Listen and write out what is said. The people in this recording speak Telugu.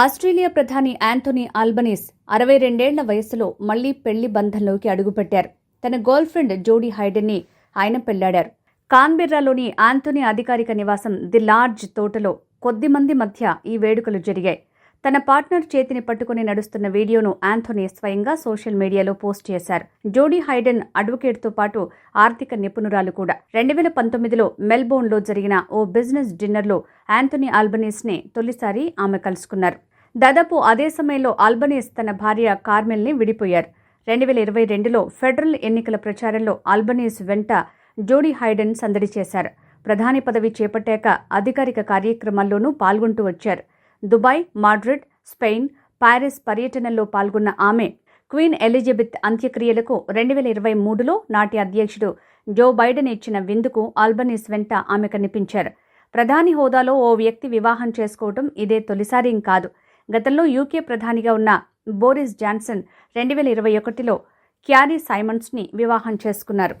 ఆస్ట్రేలియా ప్రధాని యాంథోనీ ఆల్బనీస్ అరవై రెండేళ్ళ వయసులో మళ్ళీ పెళ్ళి బంధంలోకి అడుగుపెట్టారు. తన గర్ల్ ఫ్రెండ్ జోడీ హైడెన్ని ఆయన పెళ్ళాడారు. కాన్బెర్రాలోని యాంథోనీ అధికారిక నివాసం ది లార్జ్ తోటలో కొద్ది మంది మధ్య ఈ వేడుకలు జరిగాయి. తన పార్ట్నర్ చేతిని పట్టుకుని నడుస్తున్న వీడియోను ఆంథోనీ స్వయంగా సోషల్ మీడియాలో పోస్ట్ చేశారు. జోడీ హైడెన్ అడ్వకేట్తో పాటు ఆర్థిక నిపుణురాలు కూడా. రెండు వేల పంతొమ్మిదిలో మెల్బోర్న్లో జరిగిన ఓ బిజినెస్ డిన్నర్లో ఆంథోనీ ఆల్బనీస్ని తొలిసారి ఆమె కలుసుకున్నారు. దాదాపు అదే సమయంలో ఆల్బనీస్ తన భార్య కార్మెల్ని విడిపోయారు. రెండు వేల ఇరవై రెండులో ఫెడరల్ ఎన్నికల ప్రచారంలో ఆల్బనీస్ వెంట జోడీ హైడెన్ సందడి చేశారు. ప్రధాని పదవి చేపట్టాక అధికారిక కార్యక్రమాల్లోనూ పాల్గొంటూ వచ్చారు. దుబాయ్ మాడ్రిడ్ స్పెయిన్ పారిస్ పర్యటనలో పాల్గొన్న ఆమె క్వీన్ ఎలిజబెత్ అంత్యక్రియలకు రెండు వేల ఇరవై మూడులో నాటి అధ్యక్షుడు జో బైడెన్ ఇచ్చిన విందుకు ఆల్బనీస్ వెంట ఆమె కనిపించారు. ప్రధాని హోదాలో ఓ వ్యక్తి వివాహం చేసుకోవడం ఇదే తొలిసారి కాదు. గతంలో యూకే ప్రధానిగా ఉన్న బోరిస్ జాన్సన్ రెండు వేల ఇరవై ఒకటిలో క్యారీ సైమన్స్ని వివాహం చేసుకున్నారు.